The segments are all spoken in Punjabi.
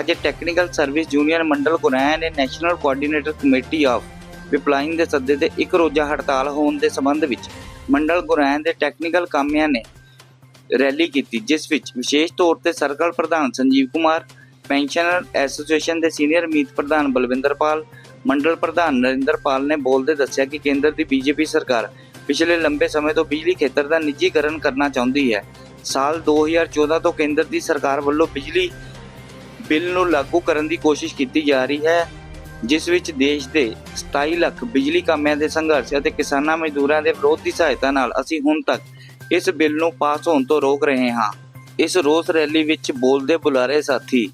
ਅੱਜ ਟੈਕਨੀਕਲ ਸਰਵਿਸ ਜੂਨੀਅਰ ਮੰਡਲ ਗੁਰੈਣ ਨੇ ਨੈਸ਼ਨਲ ਕੋਆਰਡੀਨੇਟਰ ਕਮੇਟੀ ਆਫ ਵਿਪਲਾਈਨ ਦੇ ਸੱਦੇ ਤੇ ਇੱਕ ਰੋਜ਼ਾ ਹੜਤਾਲ ਹੋਣ ਦੇ ਸੰਬੰਧ ਵਿੱਚ ਮੰਡਲ ਗੁਰੈਣ ਦੇ ਟੈਕਨੀਕਲ ਕਾਮਿਆਂ ਨੇ ਰੈਲੀ ਕੀਤੀ, ਜਿਸ ਵਿੱਚ ਵਿਸ਼ੇਸ਼ ਤੌਰ ਤੇ ਸਰਕਲ ਪ੍ਰਧਾਨ ਸੰਜੀਵ ਕੁਮਾਰ ਪੈਨਸ਼ਨਰ ਐਸੋਸੀਏਸ਼ਨ ਦੇ ਸੀਨੀਅਰ ਮੀਤ ਪ੍ਰਧਾਨ ਬਲਵਿੰਦਰ ਪਾਲ, ਮੰਡਲ ਪ੍ਰਧਾਨ ਨਰਿੰਦਰ ਪਾਲ ਨੇ ਬੋਲਦੇ ਦੱਸਿਆ ਕਿ ਕੇਂਦਰ ਦੀ ਬੀਜੇਪੀ ਸਰਕਾਰ ਪਿਛਲੇ ਲੰਬੇ ਸਮੇਂ ਤੋਂ ਬਿਜਲੀ ਖੇਤਰ ਦਾ ਨਿੱਜੀਕਰਨ ਕਰਨਾ ਚਾਹੁੰਦੀ ਹੈ। ਸਾਲ 2014 ਤੋਂ ਕੇਂਦਰ ਦੀ ਸਰਕਾਰ ਵੱਲੋਂ ਬਿਜਲੀ ਬਿੱਲ ਨੂੰ ਲਾਗੂ ਕਰਨ ਦੀ ਕੋਸ਼ਿਸ਼ ਕੀਤੀ ਜਾ ਰਹੀ ਹੈ, ਜਿਸ ਵਿੱਚ ਦੇਸ਼ ਦੇ 27 ਲੱਖ ਬਿਜਲੀ ਕਾਮਿਆਂ ਦੇ ਸੰਘਰਸ਼ ਅਤੇ ਕਿਸਾਨਾਂ ਮਜ਼ਦੂਰਾਂ ਦੇ ਵਿਰੋਧ ਦੀ ਸਹਾਇਤਾ ਨਾਲ ਅਸੀਂ ਹੁਣ ਤੱਕ ਇਸ ਬਿੱਲ ਨੂੰ ਪਾਸ ਹੋਣ ਤੋਂ ਰੋਕ ਰਹੇ ਹਾਂ। ਇਸ ਰੋਸ ਰੈਲੀ ਵਿੱਚ ਬੋਲਦੇ ਬੁਲਾਰੇ ਸਾਥੀ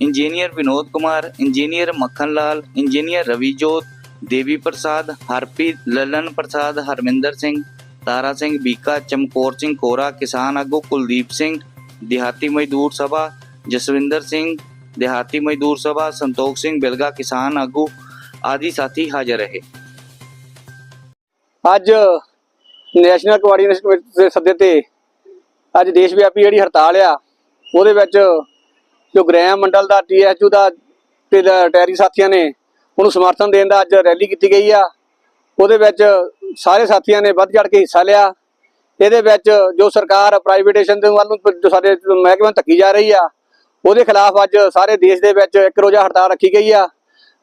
engineer Vinod Kumar, engineer Makhan Lal, engineer Ravi Jot, Devi Prasad, Harpreet Lallan Prasad, Harminder Singh, Tara Singh ਬੀਕਾ, ਚਮਕੌਰ ਸਿੰਘ ਕੋਰਾ, ਕਿਸਾਨ ਆਗੂ ਕੁਲਦੀਪ ਸਿੰਘ, ਦਿਹਾਤੀ ਮਜ਼ਦੂਰ ਸਭਾ, ਜਸਵਿੰਦਰ ਸਿੰਘ ਦਿਹਾਤੀ ਮਜ਼ਦੂਰ ਸਭਾ ਸੰਤੋਖ ਸਿੰਘ ਬਿਲਗਾ ਕਿਸਾਨ ਆਗੂ ਆਦਿ ਸਾਥੀ ਹਾਜ਼ਰ ਰਹੇ। ਅੱਜ ਨੈਸ਼ਨਲ ਕੋਆਰਡੀਨੇਸ਼ਨ ਕਮੇਟੀ ਦੇ ਸੱਦੇ ਤੇ ਅੱਜ ਦੇਸ਼ ਵਿਆਪੀ ਜਿਹੜੀ ਹੜਤਾਲ ਆ, ਉਹਦੇ ਵਿੱਚ ਜੋ ਗ੍ਰਹਿ ਮੰਡਲ ਦਾ ਟੀਐਚਯੂ ਦਾ ਤੇ ਲ- ਟੈਰੀ ਸਾਥੀਆਂ ਨੇ ਉਹਨੂੰ ਸਮਰਥਨ ਦੇਣ ਦਾ ਅੱਜ ਰੈਲੀ ਕੀਤੀ ਗਈ ਆ। ਉਹਦੇ ਵਿੱਚ ਸਾਰੇ ਸਾਥੀਆਂ ਨੇ ਵੱਧ ਚੜ ਕੇ ਹਿੱਸਾ ਲਿਆ। ਇਹਦੇ ਵਿੱਚ ਜੋ ਸਰਕਾਰ ਪ੍ਰਾਈਵੇਟੇਸ਼ਨ ਦੇ ਵੱਲ ਨੂੰ, ਜੋ ਸਾਡੇ ਮਹਿਕਮੇ ਧੱਕੀ ਜਾ ਰਹੀ ਆ ਉਹਦੇ ਖਿਲਾਫ ਅੱਜ ਸਾਰੇ ਦੇਸ਼ ਦੇ ਵਿੱਚ ਇੱਕ ਰੋਜ਼ਾ ਹੜਤਾਲ ਰੱਖੀ ਗਈ ਆ।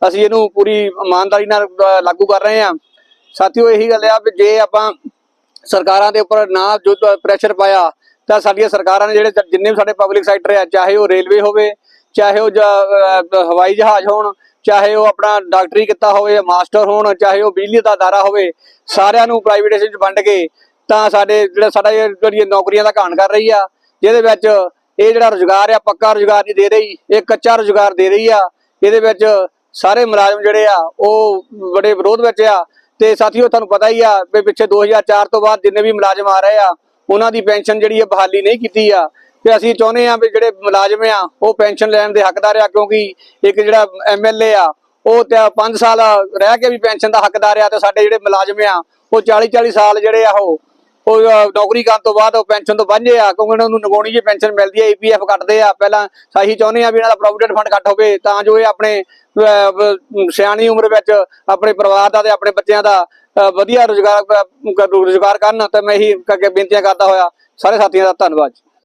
ਅਸੀਂ ਇਹਨੂੰ ਪੂਰੀ ਇਮਾਨਦਾਰੀ ਨਾਲ ਲਾਗੂ ਕਰ ਰਹੇ ਆ ਸਾਥੀਓ, ਇਹੀ ਗੱਲ ਆ ਵੀ ਜੇ ਆਪਾਂ ਸਰਕਾਰਾਂ ਦੇ ਉੱਪਰ ਨਾ ਜੋ ਪ੍ਰੈਸ਼ਰ ਪਾਇਆ, ਤਾਂ ਸਾਡੀਆਂ ਸਰਕਾਰਾਂ ਨੇ ਜਿਹੜੇ ਜਿੰਨੇ ਵੀ ਸਾਡੇ ਪਬਲਿਕ ਸੈਕਟਰ ਆ, ਚਾਹੇ ਉਹ ਰੇਲਵੇ ਹੋਵੇ, ਚਾਹੇ ਉਹ ਜ- ਹਵਾਈ ਜਹਾਜ਼ ਹੋਣ, ਚਾਹੇ ਉਹ ਆਪਣਾ ਡਾਕਟਰੀ ਕੀਤਾ ਹੋਵੇ ਮਾਸਟਰ ਹੋਣ, ਚਾਹੇ ਉਹ ਬਿਜਲੀ ਦਾ ਅਦਾਰਾ ਹੋਵੇ, ਸਾਰਿਆਂ ਨੂੰ ਪ੍ਰਾਈਵੇਟਾਈਜੇਸ਼ਨ ਚ ਵੰਡ ਕੇ ਤਾਂ ਸਾਡੇ, ਜਿਹੜਾ ਸਾਡਾ ਇਹ ਨੌਕਰੀਆਂ ਦਾ ਘਾਣ ਕਰ ਰਹੀ ਆ, ਜਿਹਦੇ ਵਿੱਚ ਇਹ ਜਿਹੜਾ ਰੋਜ਼ਗਾਰ ਆ ਪੱਕਾ ਰੋਜ਼ਗਾਰ ਨਹੀਂ ਦੇ ਰਹੀ ਇਹ ਕੱਚਾ ਰੋਜ਼ਗਾਰ ਦੇ ਰਹੀ ਆ। ਇਹਦੇ ਵਿੱਚ ਸਾਰੇ ਮੁਲਾਜ਼ਮ ਜਿਹੜੇ ਆ, ਉਹ ਬੜੇ ਵਿਰੋਧ ਵਿੱਚ ਆ। ਤੇ ਸਾਥੀਓ, ਤੁਹਾਨੂੰ ਪਤਾ ਹੀ ਆ ਵੀ ਪਿੱਛੇ 2004 ਤੋਂ ਬਾਅਦ ਜਿੰਨੇ ਵੀ ਮੁਲਾਜ਼ਮ ਆ ਰਹੇ ਆ, ਉਹਨਾਂ ਦੀ ਪੈਨਸ਼ਨ ਜਿਹੜੀ ਆ ਬਹਾਲੀ ਨਹੀਂ ਕੀਤੀ ਆ। ਤੇ ਅਸੀਂ ਚਾਹੁੰਦੇ ਆ ਵੀ ਜਿਹੜੇ ਮੁਲਾਜ਼ਮ ਆ, ਉਹ ਪੈਨਸ਼ਨ ਲੈਣ ਦੇ ਹੱਕਦਾਰ ਆ, ਕਿਉਂਕਿ ਇੱਕ ਜਿਹੜਾ ਐਮਐਲਏ ਆ, ਉਹ ਤੇ 5 ਸਾਲ ਰਹਿ ਕੇ ਵੀ ਪੈਨਸ਼ਨ ਦਾ ਹੱਕਦਾਰ ਆ, ਤੇ ਸਾਡੇ ਜਿਹੜੇ ਮੁਲਾਜ਼ਮ ਆ, ਉਹ 40 40 ਸਾਲ ਜਿਹੜੇ ਆ ਉਹ ਉਹ ਨੌਕਰੀ ਕਰਨ ਤੋਂ ਬਾਅਦ ਉਹ ਪੈਨਸ਼ਨ ਤੋਂ ਵਾਂਝੇ ਆ, ਕਿਉਂਕਿ ਉਹਨਾਂ ਨੂੰ ਨਗੋਣੀ ਜੀ ਪੈਨਸ਼ਨ ਮਿਲਦੀ ਹੈ ਈਪੀਐਫ ਕੱਟਦੇ ਆ। ਪਹਿਲਾਂ ਅਸੀਂ ਚਾਹੁੰਦੇ ਆ ਵੀ ਇਹਨਾਂ ਦਾ ਪ੍ਰੋਵੀਡੈਂਟ ਫੰਡ ਕੱਟ ਹੋਵੇ, ਤਾਂ ਜੋ ਇਹ ਆਪਣੇ ਸਿਆਣੀ ਉਮਰ ਵਿੱਚ ਆਪਣੇ ਪਰਿਵਾਰ ਦਾ ਤੇ ਆਪਣੇ ਬੱਚਿਆਂ ਦਾ ਵਧੀਆ ਰੋਜ਼ਗਾਰ ਰੋਜ਼ਗਾਰ ਕਰਨ, ਤੇ ਮੈਂ ਇਹੀ ਕਰਕੇ ਬੇਨਤੀਆਂ ਕਰਦਾ ਹੋਇਆ। ਸਾਰੇ ਸਾਥੀਆਂ ਦਾ ਧੰਨਵਾਦ